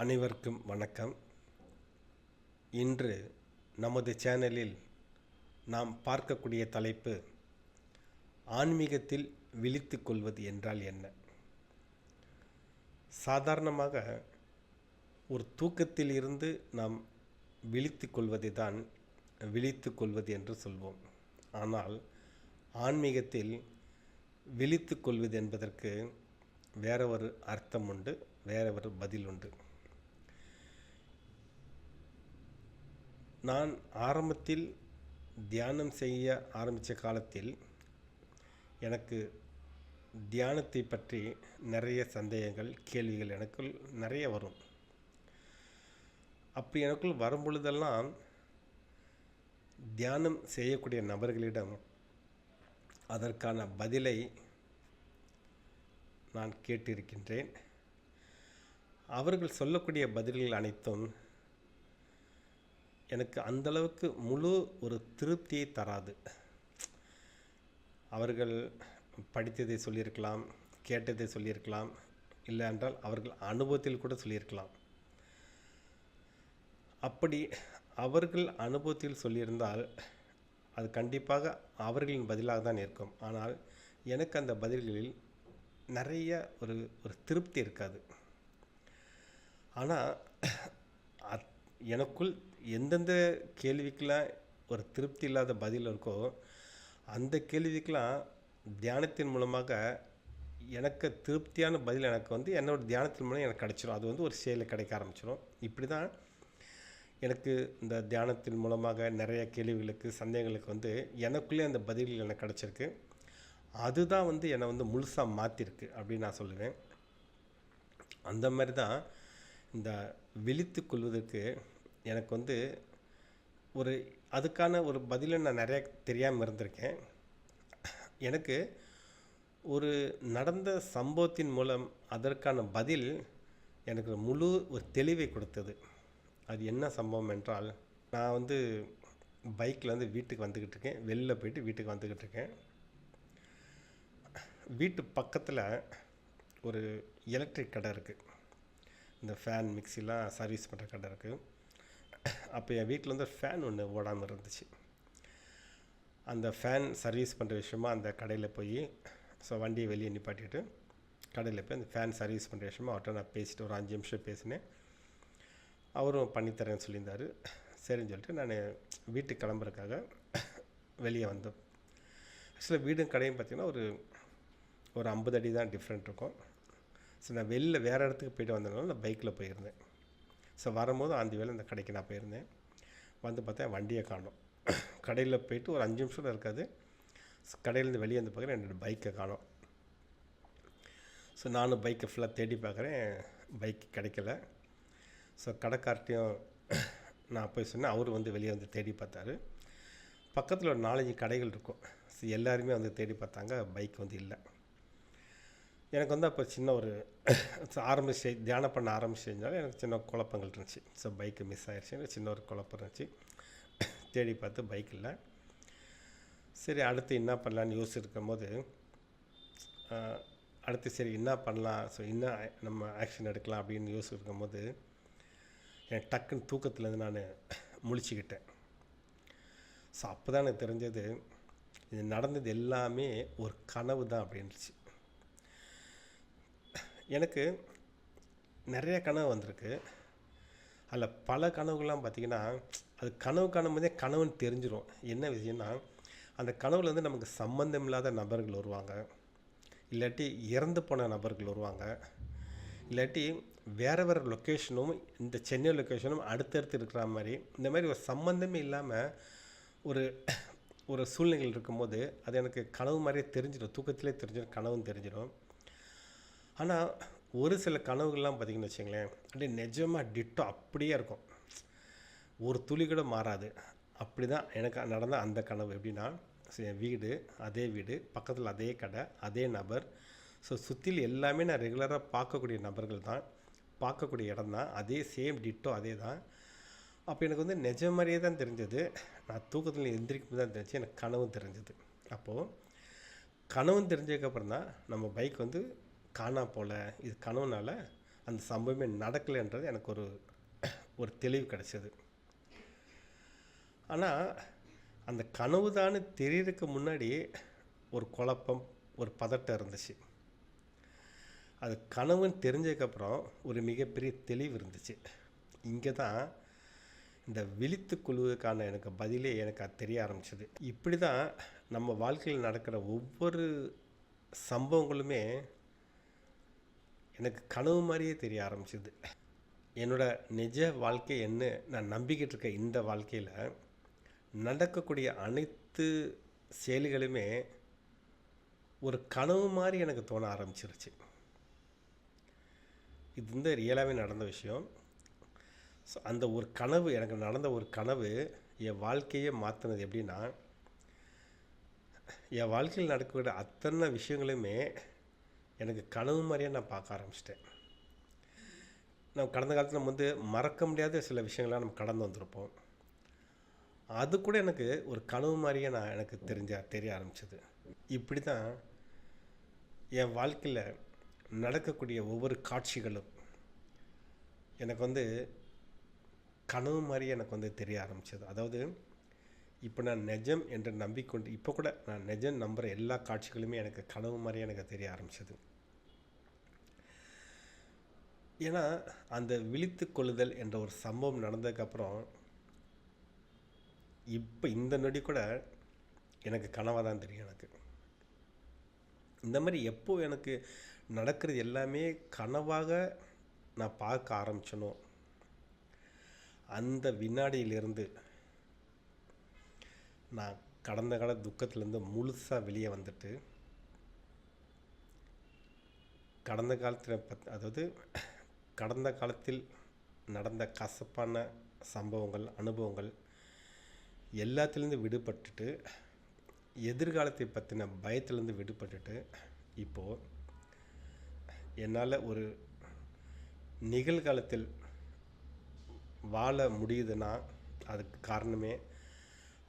அனைவருக்கும் வணக்கம். இன்று நமது சேனலில் நாம் பார்க்கக்கூடிய தலைப்பு ஆன்மீகத்தில் விழித்து கொள்வது என்றால் என்ன? சாதாரணமாக ஒரு தூக்கத்தில் இருந்து நாம் விழித்து கொள்வதை தான் விழித்து கொள்வது என்று சொல்வோம். ஆனால் ஆன்மீகத்தில் விழித்து கொள்வது என்பதற்கு வேற ஒரு அர்த்தம் உண்டு வேற ஒரு பதில் உண்டு. நான் ஆரம்பத்தில் தியானம் செய்ய ஆரம்பித்த காலத்தில் எனக்கு தியானத்தை பற்றி நிறைய சந்தேகங்கள் கேள்விகள் எனக்குள் நிறைய வரும். அப்படி எனக்குள் வரும் பொழுதெல்லாம் தியானம் செய்யக்கூடிய நபர்களிடம் அதற்கான பதிலை நான் கேட்டிருக்கின்றேன். அவர்கள் சொல்லக்கூடிய பதில்கள் அனைத்தும் எனக்கு அந்தளவுக்கு முழு ஒரு திருப்தியை தராது. அவர்கள் படித்ததை சொல்லியிருக்கலாம் கேட்டதை சொல்லியிருக்கலாம் இல்லை என்றால் அவர்கள் அனுபவத்தில் கூட சொல்லியிருக்கலாம். அப்படி அவர்கள் அனுபவத்தில் சொல்லியிருந்தால் அது கண்டிப்பாக அவர்களின் பதிலாக தான் இருக்கும். ஆனால் எனக்கு அந்த பதில்களில் நிறைய ஒரு ஒரு திருப்தி இருக்காது. ஆனால் அத் எனக்குள் எந்தெந்த கேள்விக்கெலாம் ஒரு திருப்தி இல்லாத பதில் இருக்கோ அந்த கேள்விக்கெலாம் தியானத்தின் மூலமாக எனக்கு திருப்தியான பதில் எனக்கு வந்து என்னோடய தியானத்தின் மூலம் எனக்கு கிடச்சிரும். அது வந்து ஒரு செயலில் கிடைக்க ஆரம்பிச்சிடும் இப்படி தான் எனக்கு இந்த தியானத்தின் மூலமாக நிறைய கேள்விகளுக்கு சந்தேகங்களுக்கு வந்து எனக்குள்ளே அந்த பதில்கள் எனக்கு கிடச்சிருக்கு. அதுதான் வந்து என்னை வந்து முழுசாக மாற்றிருக்கு அப்படின்னு நான் சொல்லுவேன். அந்த மாதிரி தான் இந்த விழித்து கொள்வதற்கு எனக்கு வந்து ஒரு அதுக்கான ஒரு பதிலை நான் நிறைய தெரியாமல் இருந்திருக்கேன். எனக்கு ஒரு நடந்த சம்பவத்தின் மூலம் அதற்கான பதில் எனக்கு முழு ஒரு தெளிவை கொடுத்தது. அது என்ன சம்பவம் என்றால் நான் வந்து பைக்கில் வந்து வீட்டுக்கு வந்துக்கிட்டு இருக்கேன். வெளில போயிட்டு வீட்டுக்கு வந்துக்கிட்டு இருக்கேன். வீட்டு பக்கத்தில் ஒரு எலக்ட்ரிக் கடை இருக்குது இந்த ஃபேன் மிக்சிலாம் சர்வீஸ் பண்ணுற கடை இருக்குது அப்போ என் வீட்டில் வந்து ஃபேன் ஒன்று ஓடாமல் இருந்துச்சு. அந்த ஃபேன் சர்வீஸ் பண்ணுற விஷயமா அந்த கடையில் போய் ஸோ வண்டியை வெளியே நிப்பாட்டிட்டு கடையில் போய் அந்த ஃபேன் சர்வீஸ் பண்ணுற விஷயமா அவர்கிட்ட நான் பேசிட்டு ஒரு அஞ்சு நிமிஷம் பேசினேன். அவரும் பண்ணித்தரேன்னு சொல்லியிருந்தார். சரின்னு சொல்லிட்டு நான் வீட்டுக்கு கிளம்புறதுக்காக வெளியே வந்தோம். ஆக்சுவலாக வீடும் கடையும் பார்த்திங்கன்னா ஒரு ஒரு ஐம்பது அடி தான் டிஃப்ரெண்ட் இருக்கும். ஸோ நான் வெளில வேறு இடத்துக்கு போய்ட்டு வந்ததுனால நான் பைக்கில் போயிருந்தேன். ஸோ வரும்போது அந்த வேலை இந்த கடைக்கு நான் போயிருந்தேன். வந்து பார்த்தா வண்டியை காணும். கடையில் போயிட்டு ஒரு அஞ்சு நிமிஷம் இருக்காது. கடையிலேருந்து வெளியே வந்து பார்க்குறேன் என்னோடய பைக்கை காணும். ஸோ நானும் பைக்கை ஃபுல்லாக தேடி பார்க்குறேன். பைக் கிடைக்கல. ஸோ கடைக்கார்ட்டையும் நான் போய் சொன்னேன். அவர் வந்து வெளியே வந்து தேடி பார்த்தாரு. பக்கத்தில் ஒரு நாலஞ்சு கடைகள் இருக்கும். ஸோ எல்லாருமே வந்து தேடி பார்த்தாங்க. பைக் வந்து இல்லை. எனக்கு வந்து அப்போ சின்ன ஒரு ஆரம்பிச்சு தியானம் பண்ண ஆரம்பிச்சதுனால எனக்கு சின்ன குழப்பங்கள் இருந்துச்சு. ஸோ பைக்கு மிஸ் ஆயிடுச்சு சின்ன ஒரு குழப்பம் இருந்துச்சு. தேடி பார்த்து பைக் இல்லை. சரி அடுத்து என்ன பண்ணலான்னு யோசிச்சிருக்கும் போது அடுத்து சரி என்ன பண்ணலாம்? ஸோ என்ன நம்ம ஆக்ஷன் எடுக்கலாம் அப்படின்னு யோசிச்சிருக்கும் போது என் டக்குன்னு தூக்கத்துலேருந்து நான் முழிச்சுக்கிட்டேன். ஸோ அப்போ தான் எனக்கு தெரிஞ்சது இது நடந்தது எல்லாமே ஒரு கனவு தான் அப்படின்னுச்சு. எனக்கு நிறைய கனவு வந்திருக்கு. அதில் பல கனவுகள்லாம் பார்த்திங்கன்னா அது கனவு காணும்போதே கனவுன்னு தெரிஞ்சிடும் என்ன விஷயம்னா அந்த கனவுல வந்து நமக்கு சம்மந்தம் இல்லாத நபர்கள் வருவாங்க. இல்லாட்டி இறந்து போன நபர்கள் வருவாங்க. இல்லாட்டி வேறு வேறு லொக்கேஷனும் இந்த சென்னை லொக்கேஷனும் அடுத்தடுத்து இருக்கிற மாதிரி இந்த மாதிரி ஒரு சம்மந்தமே இல்லாமல் ஒரு ஒரு சூழ்நிலைகள் இருக்கும்போது அது எனக்கு கனவு மாதிரியே தெரிஞ்சிடும் தூக்கத்திலே தெரிஞ்சிடும் கனவும் தெரிஞ்சிடும் ஆனால் ஒரு சில கனவுகள்லாம் பார்த்திங்கன்னு வச்சுங்களேன் அப்படியே நிஜமாக டிட்டோ அப்படியே இருக்கும். ஒரு துளி கூட மாறாது. அப்படி தான் எனக்கு நடந்த அந்த கனவு எப்படின்னா வீடு அதே வீடு பக்கத்தில் அதே கடை அதே நபர். ஸோ சுற்றில் எல்லாமே நான் ரெகுலராக பார்க்கக்கூடிய நபர்கள் தான். பார்க்கக்கூடிய இடம் தான். அதே சேம் டிட்டோ அதே தான். அப்போ எனக்கு வந்து நிஜ மாதிரியே தான் தெரிஞ்சது. நான் தூக்கத்தில் எந்திரிக்கும் தான் தெரிஞ்சு எனக்கு கனவும் தெரிஞ்சது. அப்போது கனவும் தெரிஞ்சதுக்கப்புறம் தான் நம்ம பைக் வந்து காணா போல். இது கனவுனால அந்த சம்பவமே நடக்கலைன்றது எனக்கு ஒரு ஒரு தெளிவு கிடச்சிது. ஆனால் அந்த கனவு தான் தெரியறதுக்கு முன்னாடி ஒரு குழப்பம் ஒரு பதட்டம் இருந்துச்சு. அது கனவுன்னு தெரிஞ்சதுக்கப்புறம் ஒரு மிகப்பெரிய தெளிவு இருந்துச்சு. இங்கே தான் இந்த விழித்து குழுவுக்கான எனக்கு பதிலே எனக்கு அது தெரிய ஆரம்பிச்சது. இப்படி தான் நம்ம வாழ்க்கையில் நடக்கிற ஒவ்வொரு சம்பவங்களுமே எனக்கு கனவு மாதிரியே தெரிய ஆரம்பிச்சது. என்னோடய நிஜ வாழ்க்கை என்ன நான் நம்பிக்கிட்டு இருக்க இந்த வாழ்க்கையில் நடக்கக்கூடிய அனைத்து செயல்களுமே ஒரு கனவு மாதிரி எனக்கு தோண ஆரம்பிச்சிருச்சு. இது வந்து ரியலாகவே நடந்த விஷயம். ஸோ அந்த ஒரு கனவு எனக்கு நடந்த ஒரு கனவு என் வாழ்க்கையே மாற்றினது எப்படின்னா என் வாழ்க்கையில் நடக்கக்கூடிய அத்தனை விஷயங்களுமே எனக்கு கனவு மாதிரியே நான் பார்க்க ஆரம்பிச்சிட்டேன். நம்ம கடந்த காலத்தில் நம்ம வந்து மறக்க முடியாத சில விஷயங்கள்லாம் நம்ம கடந்து வந்திருப்போம். அது கூட எனக்கு ஒரு கனவு மாதிரியே நான் எனக்கு தெரிஞ்ச தெரிய ஆரம்பிச்சது. இப்படி தான் என் வாழ்க்கையில் நடக்கக்கூடிய ஒவ்வொரு காட்சிகளும் எனக்கு வந்து கனவு மாதிரி எனக்கு வந்து தெரிய ஆரம்பிச்சது. அதாவது இப்போ நான் நிஜம் என்று நம்பிக்கொண்டு இப்போ கூட நான் நிஜம் நம்புகிற எல்லா காட்சிகளுமே எனக்கு கனவு மாதிரி எனக்கு தெரிய ஆரம்பிச்சது. ஏன்னா அந்த விழித்து கொள்ளுதல் என்ற ஒரு சம்பவம் நடந்ததுக்கப்புறம் இப்போ இந்த நொடி கூட எனக்கு கனவாக தான் தெரியும் எனக்கு. இந்த மாதிரி எப்போ எனக்கு நடக்கிறது எல்லாமே கனவாக நான் பார்க்க ஆரம்பிச்சனோ அந்த வினாடியிலிருந்து நான் கடந்த கால துக்கத்துலேருந்து முழுசாக வெளியே வந்துட்டு கடந்த காலத்தில் பத் அதாவது கடந்த காலத்தில் நடந்த கசப்பான சம்பவங்கள் அனுபவங்கள் எல்லாத்துலேருந்து விடுபட்டுட்டு எதிர்காலத்தை பற்றின பயத்துலேருந்து விடுபட்டுட்டு இப்போது என்னால் ஒரு நிகழ்காலத்தில் வாழ முடியுதுன்னா அதுக்கு காரணமே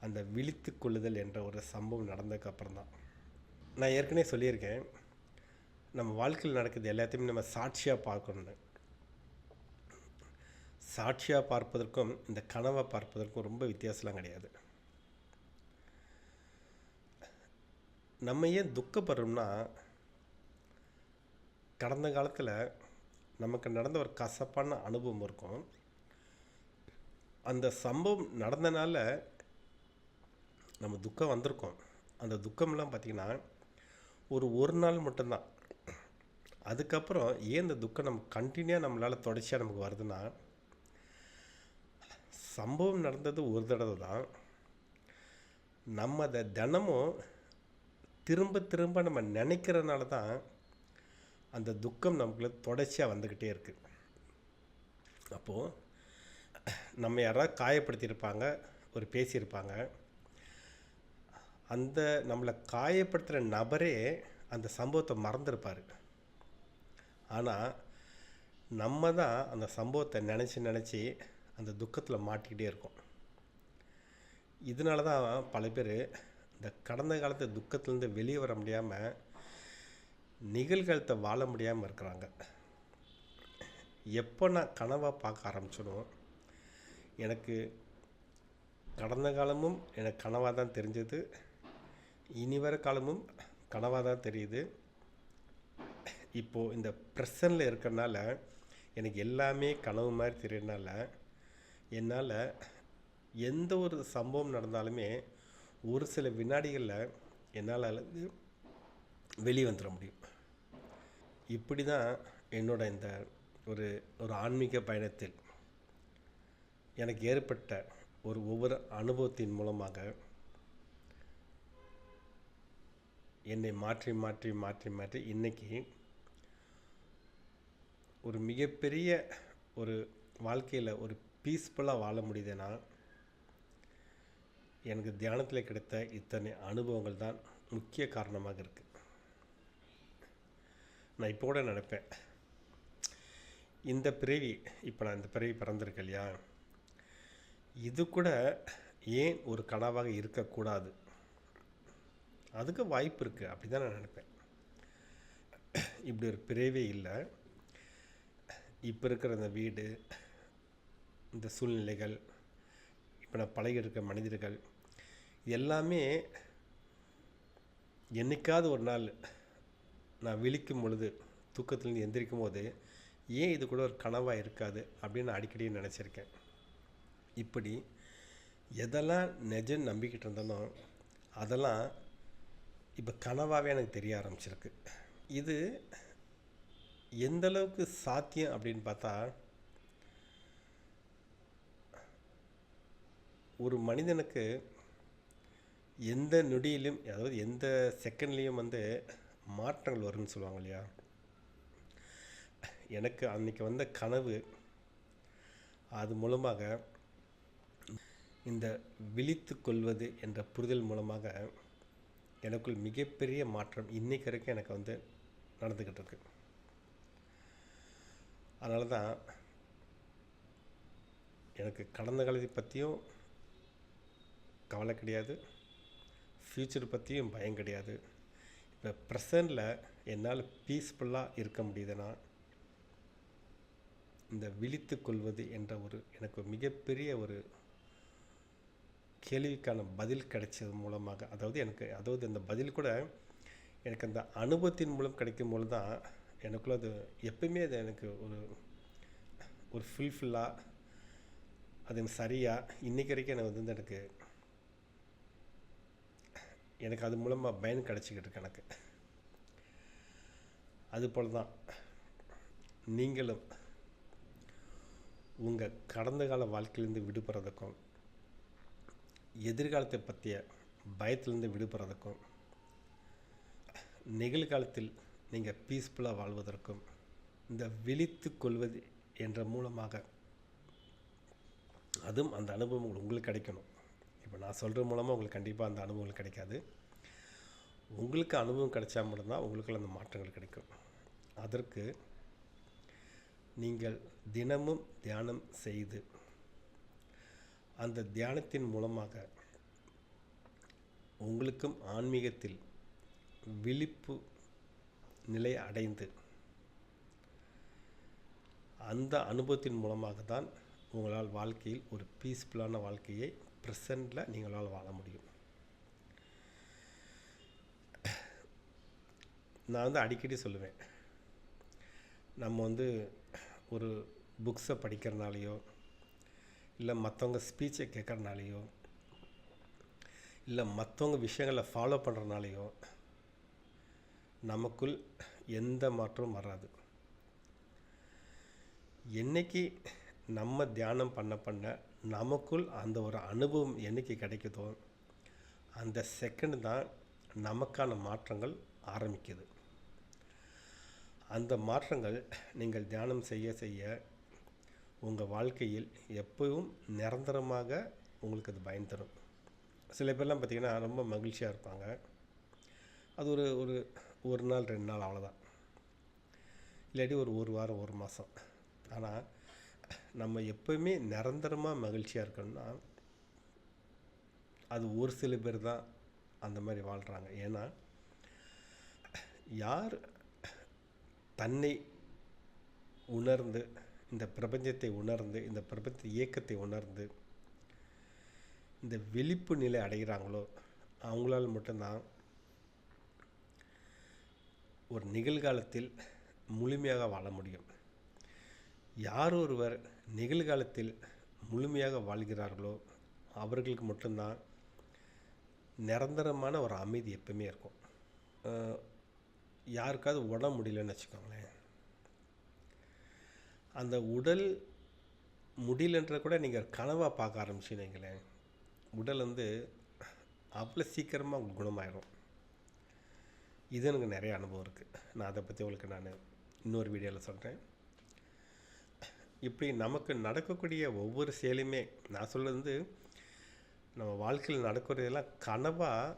அந்த விழித்து கொள்ளுதல் என்ற ஒரு சம்பவம் நடந்ததுக்கப்புறம் தான். நான் ஏற்கனவே சொல்லியிருக்கேன் நம்ம வாழ்க்கையில் நடக்கிறது எல்லாத்தையுமே நம்ம சாட்சியாக பார்க்கணுன்னு சாட்சியாக பார்ப்பதற்கும் இந்த கனவை பார்ப்பதற்கும் ரொம்ப வித்தியாசம்லாம் கிடையாது. நம்ம ஏன் துக்கப்படுறோம்னா கடந்த காலத்தில் நமக்கு நடந்த ஒரு கசப்பான அனுபவம் இருக்கும். அந்த சம்பவம் நடந்தனால நம்ம துக்கம் வந்திருக்கோம். அந்த துக்கம்லாம் பார்த்திங்கன்னா ஒரு ஒரு நாள் மட்டும்தான். அதுக்கப்புறம் ஏன் இந்த துக்கம் நம்ம கண்டினியூவாக நம்மளால் தொடர்ச்சியாக நமக்கு வருதுன்னா சம்பவம் நடந்தது ஒரு தடவை தான். நம்ம அதை தினமும் திரும்ப திரும்ப நம்ம நினைக்கிறதுனால தான் அந்த துக்கம் நமக்குள்ள தொடர்ச்சியாக வந்துக்கிட்டே இருக்குது அப்போது நம்ம யாராவது காயப்படுத்தியிருப்பாங்க ஒரு பேசியிருப்பாங்க. அந்த நம்மளை காயப்படுத்துகிற நபரே அந்த சம்பவத்தை மறந்துருப்பார். ஆனால் நம்ம தான் அந்த சம்பவத்தை நினச்சி நினச்சி அந்த துக்கத்தில் மாட்டிக்கிட்டே இருக்கும். இதனால தான் பல பேர் இந்த கடந்த காலத்து துக்கத்துலேருந்து வெளியே வர முடியாமல் நிகழ்காலத்தை வாழ முடியாமல் இருக்கிறாங்க. எப்போ நான் கனவாக பார்க்க ஆரம்பிச்சனோ எனக்கு கடந்த காலமும் எனக்கு கனவாக தான் தெரிஞ்சது. இனி வர காலமும் கனவாக தான் தெரியுது. இப்போது இந்த ப்ரெசனில் இருக்கிறனால எனக்கு எல்லாமே கனவு மாதிரி தெரியறனால என்னால் எந்த ஒரு சம்பவம் நடந்தாலுமே ஒரு சில வினாடிகளில் என்னால் வந்து வெளியே வந்துட முடியும். இப்படி தான் என்னோட இந்த ஒரு ஒரு ஆன்மீக பயணத்தில் எனக்கு ஏற்பட்ட ஒரு ஒவ்வொரு அனுபவத்தின் மூலமாக என்னை மாற்றி மாற்றி மாற்றி மாற்றி இன்றைக்கி ஒரு மிகப்பெரிய ஒரு வாழ்க்கையில் ஒரு பீஸ்ஃபுல்லாக வாழ முடியுதுன்னா எனக்கு தியானத்தில் கிடைத்த இத்தனை அனுபவங்கள் தான் முக்கிய காரணமாக இருக்குது நான் இப்போ கூட நினைப்பேன். இந்த பிறவி இப்போ நான் இந்த பிறவி பிறந்திருக்கேன் இல்லையா? இது கூட ஏன் ஒரு கனவாக இருக்கக்கூடாது? அதுக்கு வாய்ப்பு இருக்குது அப்படி தான் நான் நினைப்பேன். இப்படி ஒரு பிறவே இல்லை. இப்போ இருக்கிற இந்த வீடு இந்த சூழ்நிலைகள் இப்போ நான் பழகி இருக்க மனிதர்கள் இது எல்லாமே என்னைக்காவது ஒரு நாள் நான் விழிக்கும் பொழுது தூக்கத்துலேருந்து எந்திரிக்கும் போது ஏன் இது கூட ஒரு கனவாக இருக்காது அப்படின்னு நான் அடிக்கடி நினச்சிருக்கேன். இப்படி எதெல்லாம் நிஜம் நம்பிக்கிட்டு இருந்தனோ அதெல்லாம் இப்போ கனவாகவே எனக்கு தெரிய ஆரம்பிச்சிருக்கு. இது எந்தளவுக்கு சாத்தியம் அப்படின்னு பார்த்தா ஒரு மனிதனுக்கு எந்த நொடியிலும் அதாவது எந்த செகண்ட்லேயும் வந்து மாற்றங்கள் வரும்னு சொல்லுவாங்க இல்லையா? எனக்கு அன்னைக்கு வந்த கனவு அது மூலமாக இந்த விழித்து கொள்வது என்ற புரிதல் மூலமாக எனக்குள் மிகப்பெரிய மாற்றம் இன்றைக்கு வரைக்கும் எனக்கு வந்து நடந்துக்கிட்டு இருக்கு. அதனால தான் எனக்கு கடந்த காலத்தை பற்றியும் கவலை கிடையாது. ஃப்யூச்சர் பற்றியும் பயம் கிடையாது. இப்போ ப்ரெசண்டில் என்னால் பீஸ்ஃபுல்லாக இருக்க முடியுதுன்னா இந்த விழித்து கொள்வது என்ற ஒரு எனக்கு மிகப்பெரிய ஒரு கேள்விக்கான பதில் கிடைச்சது மூலமாக அதாவது எனக்கு அதாவது அந்த பதில் கூட எனக்கு அந்த அனுபவத்தின் மூலம் கிடைக்கும் போது தான் எனக்குள்ள அது எப்பயுமே அது எனக்கு ஒரு ஒரு ஃபுல்ஃபில்லாக அது சரியாக இன்றைக்கி வரைக்கும் எனக்கு வந்து எனக்கு எனக்கு அது மூலமாக பயன் கிடச்சிக்கிட்டு இருக்கு எனக்கு. அதுபோல் தான் நீங்களும் உங்கள் கடந்த கால வாழ்க்கையிலேருந்து விடுபடுறதுக்கும் எதிர்காலத்தை பற்றிய பயத்திலேருந்து விடுபடுறதுக்கும் நிகழ்காலத்தில் நீங்கள் பீஸ்ஃபுல்லாக வாழ்வதற்கும் இந்த விழித்து கொள்வது என்ற மூலமாக அதுவும் அந்த அனுபவம் உங்களுக்கு கிடைக்கணும். இப்போ நான் சொல்கிற மூலமாக உங்களுக்கு கண்டிப்பாக அந்த அனுபவங்கள் கிடைக்காது. உங்களுக்கு அனுபவம் கிடைச்சா மட்டும்தான் உங்களுக்குள்ள அந்த மாற்றங்கள் கிடைக்கும். அதற்கு நீங்கள் தினமும் தியானம் செய்து அந்த தியானத்தின் மூலமாக உங்களுக்கும் ஆன்மீகத்தில் விழிப்பு நிலை அடைந்து அந்த அனுபவத்தின் மூலமாக தான் உங்களால் வாழ்க்கையில் ஒரு பீஸ்ஃபுல்லான வாழ்க்கையை ப்ரெசண்டில் நீங்களால் வாழ முடியும். நான் வந்து அடிக்கடி சொல்லுவேன். நம்ம வந்து ஒரு புக்ஸை படிக்கிறனாலையோ இல்லை மற்றவங்க ஸ்பீச்சை கேட்குறனாலையோ இல்லை மற்றவங்க விஷயங்களை ஃபாலோ பண்ணுறனாலையோ நமக்குள் எந்த மாற்றமும் வராது. என்னைக்கு நம்ம தியானம் பண்ண பண்ண நமக்குள் அந்த ஒரு அனுபவம் என்றைக்கு கிடைக்குதோ அந்த செகண்ட் தான் நமக்கான மாற்றங்கள் ஆரம்பிக்குது. அந்த மாற்றங்கள் நீங்கள் தியானம் செய்ய செய்ய உங்கள் வாழ்க்கையில் எப்பவும் நிரந்தரமாக உங்களுக்கு அது பயன் தரும். சில பேர்லாம் பார்த்திங்கன்னா ரொம்ப மகிழ்ச்சியாக இருப்பாங்க. அது ஒரு ஒரு ஒரு நாள் ரெண்டு நாள் அவ்வளோதான் இல்லாட்டி ஒரு ஒரு வாரம் ஒரு மாதம் ஆனால் நம்ம எப்போயுமே நிரந்தரமாக மகிழ்ச்சியாக இருக்கணும்னா அது ஒரு சில பேர் தான் அந்த மாதிரி வாழ்கிறாங்க ஏன்னா யார் தன்னை உணர்ந்து இந்த பிரபஞ்சத்தை உணர்ந்து இந்த பிரபஞ்ச இயக்கத்தை உணர்ந்து இந்த விழிப்பு நிலை அடைகிறாங்களோ அவங்களால் மட்டும்தான் ஒரு நிகழ்காலத்தில் முழுமையாக வாழ முடியும். யார் ஒருவர் நிகழ்காலத்தில் முழுமையாக வாழ்கிறார்களோ அவர்களுக்கு மட்டும்தான் நிரந்தரமான ஒரு அமைதி எப்பவுமே இருக்கும். யாருக்காவது உடம்பு முடியலன்னு வச்சுக்கோங்களேன். அந்த உடல் முடியலன்ற கூட நீங்கள் கனவாக பார்க்க ஆரம்பிச்சுனீங்களேன் உடல் வந்து அவ்வளோ சீக்கிரமாக உங்களுக்கு குணமாயிடும் இது எனக்கு நிறைய அனுபவம் இருக்குது நான் அதை பற்றி உங்களுக்கு நான் இன்னொரு வீடியோவில் சொல்கிறேன் இப்படி நமக்கு நடக்கக்கூடிய ஒவ்வொரு செயலுமே நான் சொல்கிறது வந்து நம்ம வாழ்க்கையில் நடக்கிறதெல்லாம் கனவாக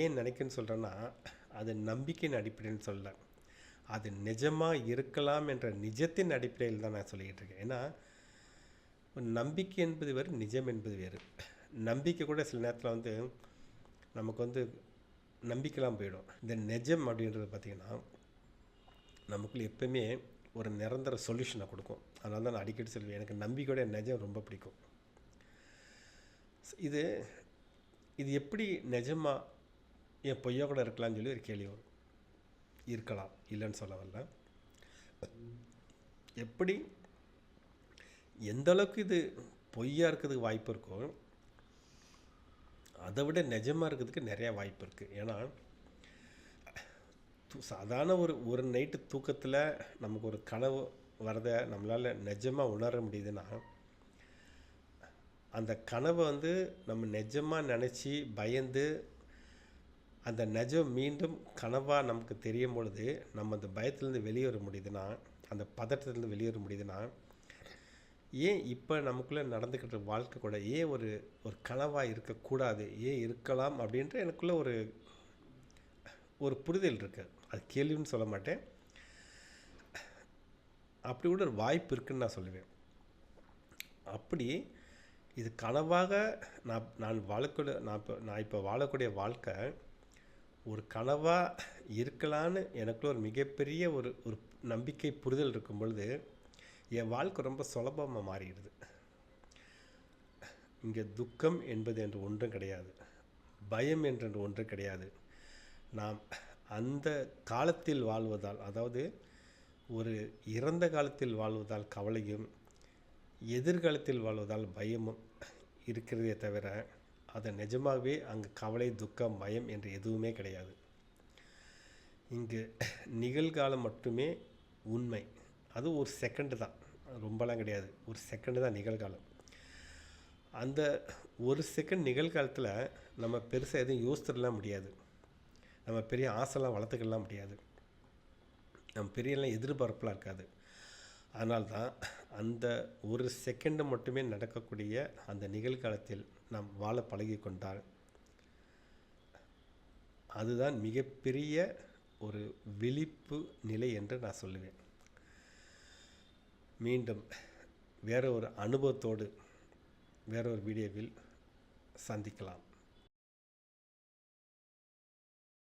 ஏன் நினைக்குன்னு சொல்கிறேன்னா அது நம்பிக்கையின் அடிப்படைன்னு சொல்லலை. அது நிஜமாக இருக்கலாம் என்ற நிஜத்தின் அடிப்படையில் தான் நான் சொல்லிக்கிட்டு இருக்கேன். ஏன்னா ஒரு நம்பிக்கை என்பது வேறு நிஜம் என்பது வேறு. நம்பிக்கை கூட சில நேரத்தில் வந்து நமக்கு வந்து நம்பிக்கைலாம் போயிடும். இந்த நிஜம் அப்படின்றது பார்த்திங்கன்னா நமக்குள்ள எப்பவுமே ஒரு நிரந்தர சொல்யூஷனை கொடுக்கும். அதனால தான் நான் அடிக்கடி சொல்லுவேன் எனக்கு நம்பிக்கையோட நிஜம் ரொம்ப பிடிக்கும். இது இது எப்படி நிஜமாக என் பொய்யா கூட இருக்கலாம்னு சொல்லி ஒரு கேள்வி வரும். இருக்கலாம் இல்லைன்னு சொல்ல வரல. எப்படி எந்த அளவுக்கு இது பொய்யா இருக்கிறதுக்கு வாய்ப்பு இருக்கோ அதை விட நிஜமாக இருக்கிறதுக்கு நிறையா வாய்ப்பு இருக்குது ஏன்னா சாதாரண ஒரு ஒரு நைட்டு தூக்கத்தில் நமக்கு ஒரு கனவு வரதை நம்மளால் நிஜமாக உணர முடியுதுன்னா அந்த கனவை வந்து நம்ம நிஜமாக நினச்சி பயந்து அந்த நிஜம் மீண்டும் கனவாக நமக்கு தெரியும் பொழுது நம்ம அந்த பயத்துலேருந்து வெளியே வர முடியுதுன்னா அந்த பதட்டத்துலேருந்து வெளியேற முடியுதுன்னா ஏன் இப்போ நமக்குள்ளே நடந்துக்கிட்ட வாழ்க்கை கூட ஏன் ஒரு ஒரு கனவாக இருக்கக்கூடாது ஏன் இருக்கலாம் அப்படின்ற எனக்குள்ளே ஒரு ஒரு புரிதல் இருக்குது அது கேள்வின்னு சொல்ல மாட்டேன். அப்படி கூட ஒரு வாய்ப்பு இருக்குன்னு நான் சொல்லுவேன். அப்படி இது கனவாக நான் நான் வாழக்கூடிய நான் இப்போ நான் இப்போ வாழக்கூடிய வாழ்க்கை ஒரு கனவாக இருக்கலான்னு எனக்குள்ள ஒரு மிகப்பெரிய ஒரு ஒரு நம்பிக்கை புரிதல் இருக்கும் பொழுது என் வாழ்க்கை ரொம்ப சுலபமாக மாறிடுது. இங்கே துக்கம் என்பது என்று ஒன்றும் கிடையாது. பயம் என்று ஒன்றும் கிடையாது. நாம் அந்த காலத்தில் வாழ்வதால் அதாவது ஒரு இறந்த காலத்தில் வாழ்வதால் கவலையும் எதிர்காலத்தில் வாழ்வதால் பயமும் இருக்கிறதே தவிர அதை நிஜமாகவே அங்கே கவலை துக்கம் பயம் என்று எதுவுமே கிடையாது. இங்கு நிகழ்காலம் மட்டுமே உண்மை. அது ஒரு செகண்டு தான். ரொம்பலாம் கிடையாது. ஒரு செகண்டு தான் நிகழ்காலம். அந்த ஒரு செகண்ட் நிகழ்காலத்தில் நம்ம பெருசாக எதுவும் யோசித்துடலாம் முடியாது. நம்ம பெரிய ஆசைலாம் வளர்த்துக்கலாம் முடியாது. நம்ம பெரியலாம் எதிர்பார்ப்பெலாம் இருக்காது. அதனால் தான் அந்த ஒரு செகண்டு மட்டுமே நடக்கக்கூடிய அந்த நிகழ்காலத்தில் நாம் வாழ பழகி கொண்டால் அதுதான் மிகப்பெரிய ஒரு விழிப்பு நிலை என்று நான் சொல்லுவேன். மீண்டும் வேற ஒரு அனுபவத்தோடு வேற ஒரு வீடியோவில் சந்திக்கலாம்.